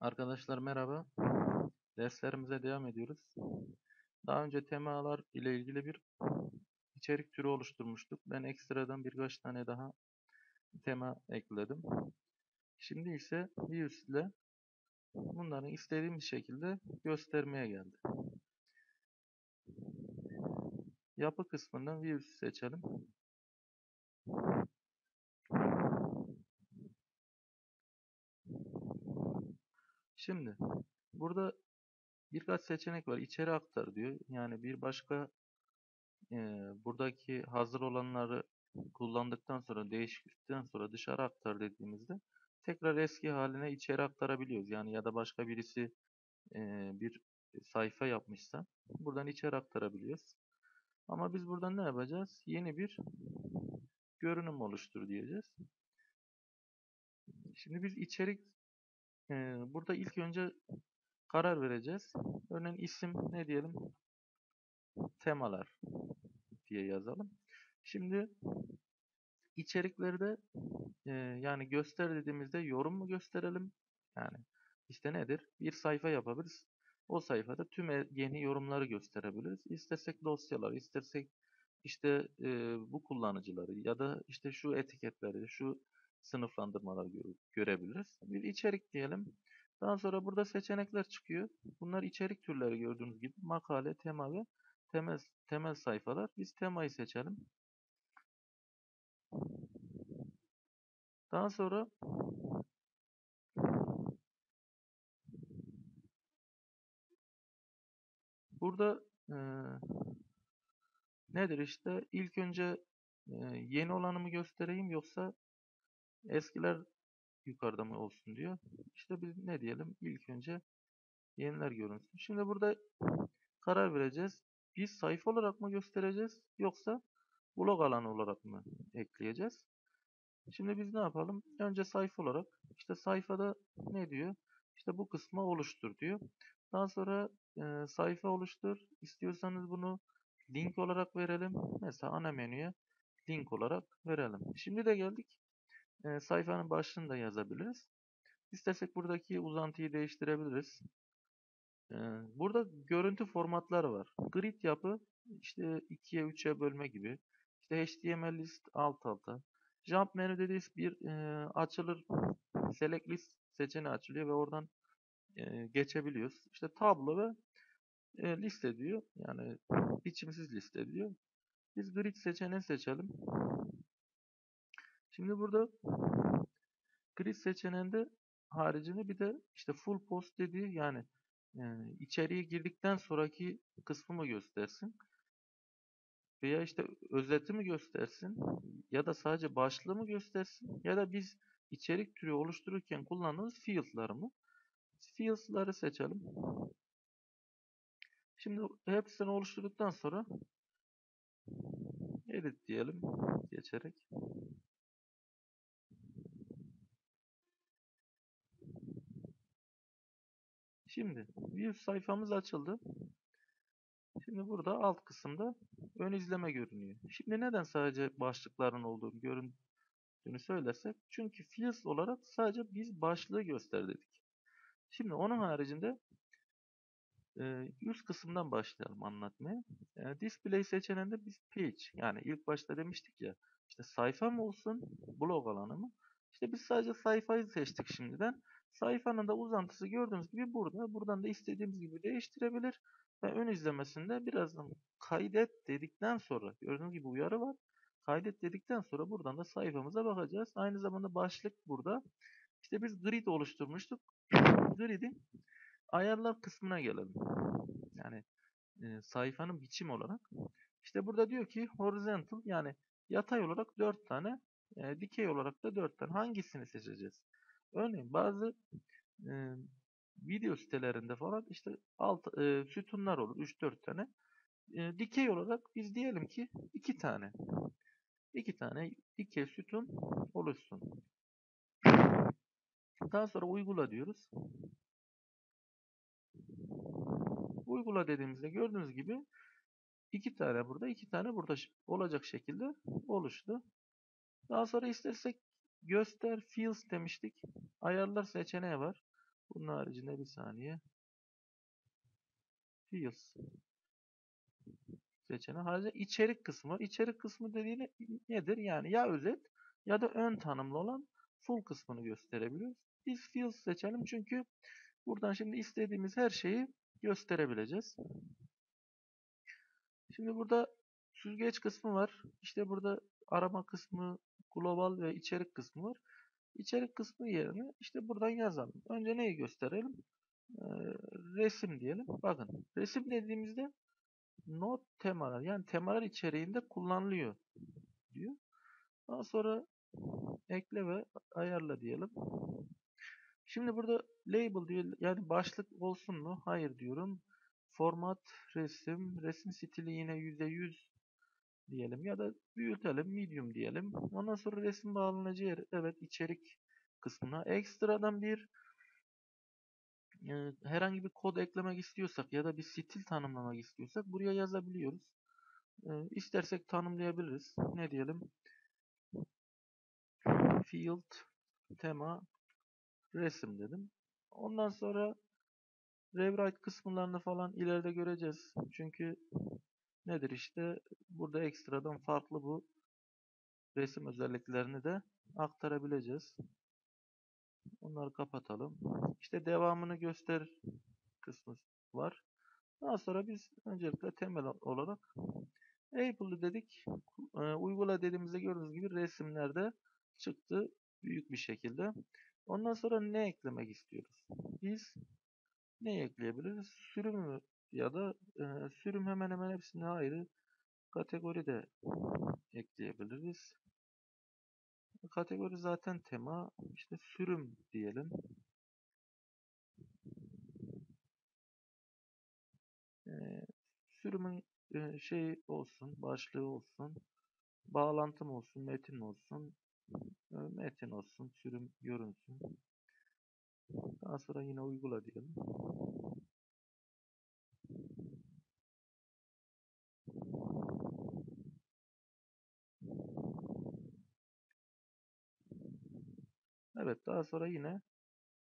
Arkadaşlar merhaba. Derslerimize devam ediyoruz. Daha önce temalar ile ilgili bir içerik türü oluşturmuştuk. Ben ekstradan birkaç tane daha tema ekledim. Şimdi ise Views ile bunları istediğimiz şekilde göstermeye geldi. Yapı kısmından Views'u seçelim. Şimdi burada birkaç seçenek var. İçeri aktar diyor. Yani bir başka e, buradaki hazır olanları kullandıktan sonra değiştirdikten sonra dışarı aktar dediğimizde tekrar eski haline içeri aktarabiliyoruz. Yani ya da başka birisi e, bir sayfa yapmışsa buradan içeri aktarabiliyoruz. Ama biz buradan ne yapacağız? Yeni bir görünüm oluştur diyeceğiz. Şimdi biz içerik burada ilk önce karar vereceğiz. Örneğin isim ne diyelim? Temalar diye yazalım. Şimdi içeriklerde e, yani göster dediğimizde yorum mu gösterelim? Yani işte nedir? Bir sayfa yapabiliriz. O sayfada tüm e, yeni yorumları gösterebiliriz. İstersek dosyalar, istersek işte e, bu kullanıcıları ya da işte şu etiketleri, şu sınıflandırmaları gö görebiliriz. Bir içerik diyelim. Daha sonra burada seçenekler çıkıyor. Bunlar içerik türleri gördüğünüz gibi makale, tema ve temel temel sayfalar. Biz temayı seçelim. Daha sonra burada e, nedir işte ilk önce e, yeni olanı mı göstereyim yoksa eskiler yukarıda mı olsun diyor. İşte biz ne diyelim ilk önce yeniler görünsün. Şimdi burada karar vereceğiz. Biz sayfa olarak mı göstereceğiz yoksa blog alanı olarak mı ekleyeceğiz? Şimdi biz ne yapalım? Önce sayfa olarak işte sayfada ne diyor? İşte bu kısmı oluştur diyor. Daha sonra e, sayfa oluştur. İstiyorsanız bunu link olarak verelim. Mesela ana menüye link olarak verelim. Şimdi de geldik. E, sayfanın başlığını da yazabiliriz. İstersek buradaki uzantıyı değiştirebiliriz. E, burada görüntü formatları var. Grid yapı işte 2'ye 3'e bölme gibi. İşte HTML list alt alta. Jump menü dediğimiz bir e, açılır select list seçeneği açılıyor ve oradan e, geçebiliyoruz. İşte tablo ve e, liste diyor. Yani biçimsiz liste diyor. Biz grid seçeneği seçelim. Şimdi burada grid seçeneğinde haricinde bir de işte full post dediği yani e, içeriye girdikten sonraki kısmı mı göstersin? Veya işte özeti mi göstersin? Ya da sadece başlığı mı göstersin? Ya da biz içerik türü oluştururken kullandığımız field'ları mı? Fields'ları seçelim. Şimdi hepsini oluşturduktan sonra edit diyelim geçerek. Şimdi view sayfamız açıldı. Şimdi burada alt kısımda ön izleme görünüyor. Şimdi neden sadece başlıkların olduğunu göründüğünü söylersek. Çünkü fields olarak sadece biz başlığı göster dedik. Şimdi onun haricinde e, üst kısımdan başlayalım anlatmaya. E, display seçeneğinde biz page yani ilk başta demiştik ya işte sayfa mı olsun blog alanı mı? İşte biz sadece sayfayı seçtik şimdiden. Sayfanın da uzantısı gördüğünüz gibi burada. Buradan da istediğimiz gibi değiştirebilir. Ve ön izlemesinde birazdan kaydet dedikten sonra gördüğünüz gibi uyarı var. Kaydet dedikten sonra buradan da sayfamıza bakacağız. Aynı zamanda başlık burada. İşte biz grid oluşturmuştuk. Grid'in ayarlar kısmına gelelim. Yani e, sayfanın biçim olarak. İşte burada diyor ki horizontal yani yatay olarak 4 tane, e, dikey olarak da 4 tane. Hangisini seçeceğiz? Örneğin bazı e, video sitelerinde falan işte alt e, sütunlar olur 3-4 tane. E, dikey olarak biz diyelim ki 2 tane. 2 tane dikey sütun oluşsun. Daha sonra uygula diyoruz. Uygula dediğimizde gördüğünüz gibi iki tane burada, iki tane burada olacak şekilde oluştu. Daha sonra istersek göster fields demiştik. Ayarlar seçeneği var. Bunun haricinde bir saniye. Fields seçeneği. Haricinde içerik kısmı. İçerik kısmı dediği nedir? Yani ya özet ya da ön tanımlı olan full kısmını gösterebiliyoruz. Biz fields seçelim çünkü buradan şimdi istediğimiz her şeyi gösterebileceğiz. Şimdi burada süzgeç kısmı var. İşte burada arama kısmı, global ve içerik kısmı var. İçerik kısmı yerine işte buradan yazalım. Önce neyi gösterelim? Ee, resim diyelim. Bakın resim dediğimizde not temalar yani temalar içeriğinde kullanılıyor diyor. Daha sonra ekle ve ayarla diyelim. Şimdi burada label diyor yani başlık olsun mu? Hayır diyorum. Format resim. Resim stili yine %100 diyelim ya da büyütelim medium diyelim. Ondan sonra resim bağlanacağı yer evet içerik kısmına ekstradan bir e, herhangi bir kod eklemek istiyorsak ya da bir stil tanımlamak istiyorsak buraya yazabiliyoruz. E, istersek tanımlayabiliriz. Ne diyelim? Field tema resim dedim. Ondan sonra rewrite kısımlarını falan ileride göreceğiz. Çünkü nedir işte burada ekstradan farklı bu resim özelliklerini de aktarabileceğiz. Onları kapatalım. İşte devamını göster kısmı var. Daha sonra biz öncelikle temel olarak Apple'ı dedik. E, uygula dediğimizde gördüğünüz gibi resimlerde çıktı büyük bir şekilde. Ondan sonra ne eklemek istiyoruz? Biz ne ekleyebiliriz? Sürüm ya da e, sürüm hemen hemen hepsine ayrı kategori de ekleyebiliriz. Kategori zaten tema. İşte sürüm diyelim. Ee, sürümün e, şey olsun, başlığı olsun, bağlantım olsun, metin olsun, e, metin olsun, sürüm görünsün. Daha sonra yine uygula diyelim. Evet daha sonra yine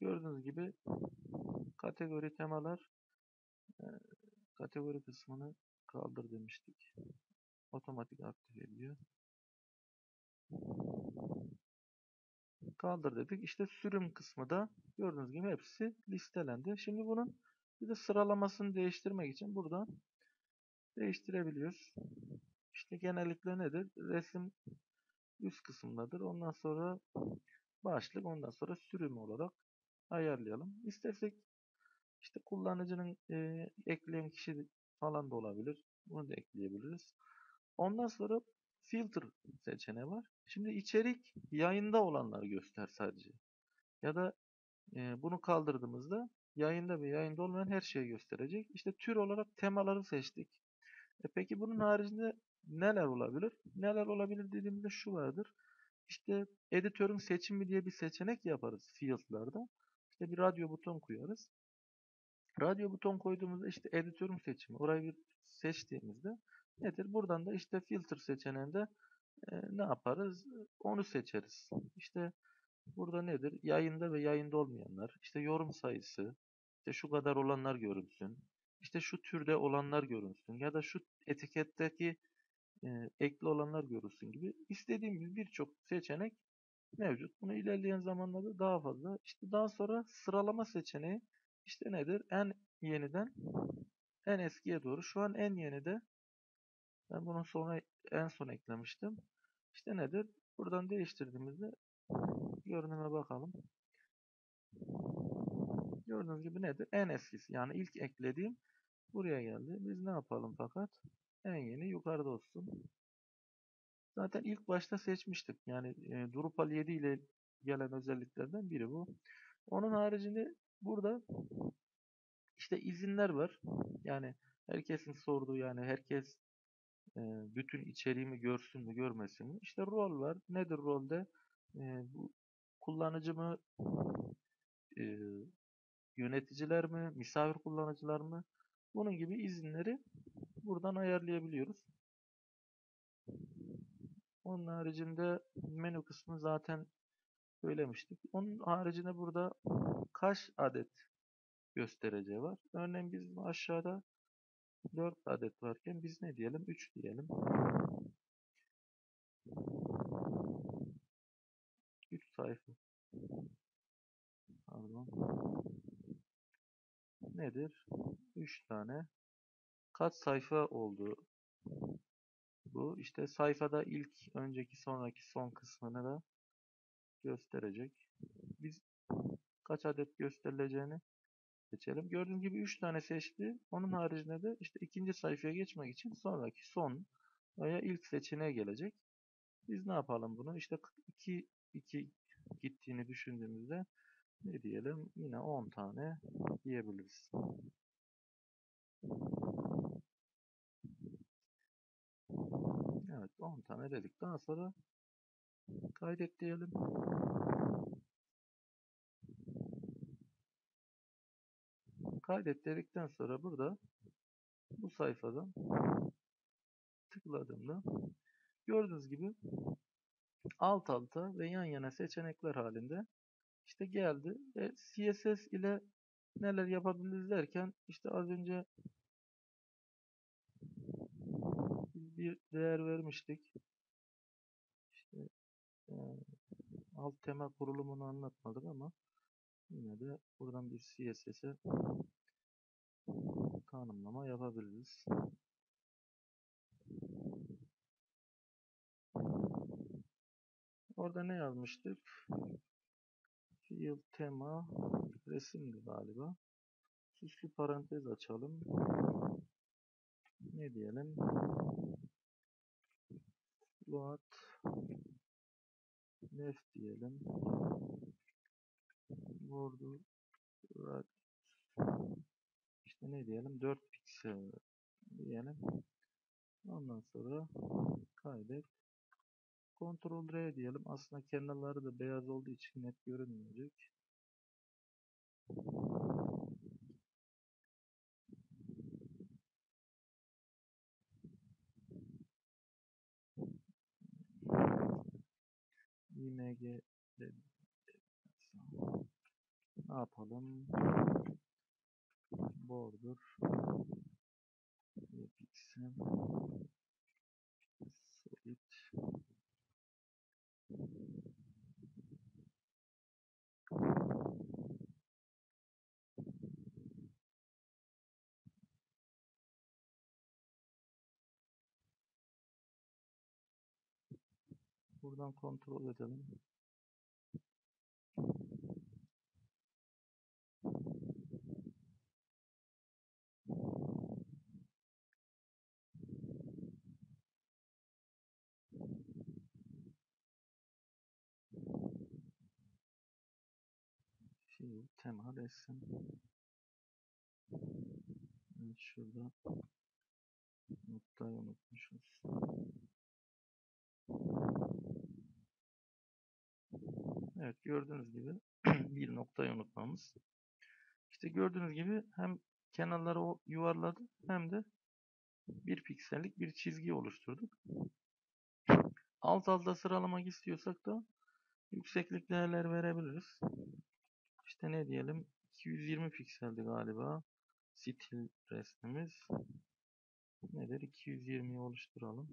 gördüğünüz gibi kategori temalar kategori kısmını kaldır demiştik. Otomatik aktif ediyor. Kaldır dedik. İşte sürüm kısmı da gördüğünüz gibi hepsi listelendi. Şimdi bunun bir de sıralamasını değiştirmek için buradan değiştirebiliyoruz. İşte genellikle nedir? Resim üst kısımdadır. Ondan sonra başlık ondan sonra sürüm olarak ayarlayalım. İstersek işte kullanıcının e, ekleyen kişi falan da olabilir. Bunu da ekleyebiliriz. Ondan sonra filter seçeneği var. Şimdi içerik yayında olanları göster sadece. Ya da e, bunu kaldırdığımızda yayında ve yayında olmayan her şeyi gösterecek. İşte tür olarak temaları seçtik. E peki bunun haricinde neler olabilir? Neler olabilir dediğimizde şu vardır. İşte editörün seçimi diye bir seçenek yaparız field'larda. İşte bir radyo buton koyarız. Radyo buton koyduğumuzda işte editörün seçimi. Orayı bir seçtiğimizde nedir? Buradan da işte filter seçeneğinde e, ne yaparız? Onu seçeriz. İşte burada nedir? Yayında ve yayında olmayanlar. İşte yorum sayısı. İşte şu kadar olanlar görünsün. İşte şu türde olanlar görünsün. Ya da şu etiketteki e, ekli olanlar görülsün gibi istediğimiz birçok seçenek mevcut. Bunu ilerleyen zamanlarda daha fazla. İşte daha sonra sıralama seçeneği işte nedir? En yeniden en eskiye doğru. Şu an en yeni de ben bunun sonra en son eklemiştim. İşte nedir? Buradan değiştirdiğimizde görünüme bakalım. Gördüğünüz gibi nedir? En eskisi. Yani ilk eklediğim buraya geldi. Biz ne yapalım fakat? En yeni yukarıda olsun. Zaten ilk başta seçmiştik. Yani e, Drupal 7 ile gelen özelliklerden biri bu. Onun haricinde burada işte izinler var. Yani herkesin sorduğu yani herkes e, bütün içeriğimi görsün mü görmesin mi? İşte rol var. Nedir rolde? E, bu kullanıcı mı e, yöneticiler mi? Misafir kullanıcılar mı? Bunun gibi izinleri buradan ayarlayabiliyoruz. Onun haricinde menü kısmı zaten söylemiştik. Onun haricinde burada kaç adet göstereceği var. Örneğin biz aşağıda 4 adet varken biz ne diyelim? 3 diyelim. 3 sayfa. Pardon. Nedir? 3 tane. Kaç sayfa oldu? Bu işte sayfada ilk, önceki, sonraki, son kısmını da gösterecek. Biz kaç adet gösterileceğini seçelim. Gördüğünüz gibi 3 tane seçti. Onun haricinde de işte ikinci sayfaya geçmek için sonraki son veya ilk seçeneğe gelecek. Biz ne yapalım bunu? İşte 2 2 gittiğini düşündüğümüzde ne diyelim? Yine 10 tane diyebiliriz. Evet 10 tane dedik. Daha sonra kaydet diyelim. Kaydet dedikten sonra burada bu sayfadan tıkladığımda gördüğünüz gibi alt alta ve yan yana seçenekler halinde işte geldi. E, CSS ile neler yapabiliriz derken işte az önce bir değer vermiştik. İşte e, alt tema kurulumunu anlatmadık ama yine de buradan bir CSS'e tanımlama yapabiliriz. Orada ne yazmıştık? Field tema resimdi galiba. Süslü parantez açalım. Ne diyelim? Float left diyelim. Right işte ne diyelim 4 piksel diyelim. Ondan sonra kaydet. Ctrl R diyelim. Aslında kenarları da beyaz olduğu için net görünmeyecek. img ne yapalım? Border piksel solid Buradan kontrol edelim. Field tema resim. Evet, şurada noktayı unutmuşuz. Evet gördüğünüz gibi bir noktayı unutmamız. İşte gördüğünüz gibi hem kenarları yuvarladı hem de bir piksellik bir çizgi oluşturduk. Alt alta sıralamak istiyorsak da yükseklik değerler verebiliriz. İşte ne diyelim 220 pikseldi galiba stil resmimiz. Nedir 220'yi oluşturalım.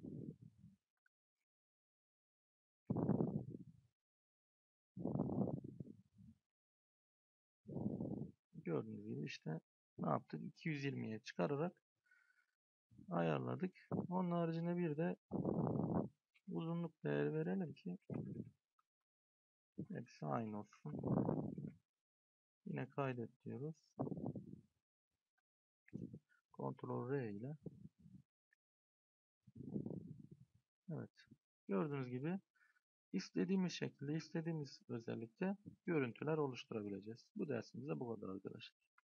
Gördüğünüz gibi işte ne yaptık? 220'ye çıkararak ayarladık. Onun haricinde bir de uzunluk değeri verelim ki hepsi aynı olsun. Yine kaydet diyoruz. Ctrl R ile Evet. Gördüğünüz gibi istediğimiz şekilde, istediğimiz özellikte görüntüler oluşturabileceğiz. Bu dersimizde bu kadar arkadaşlar.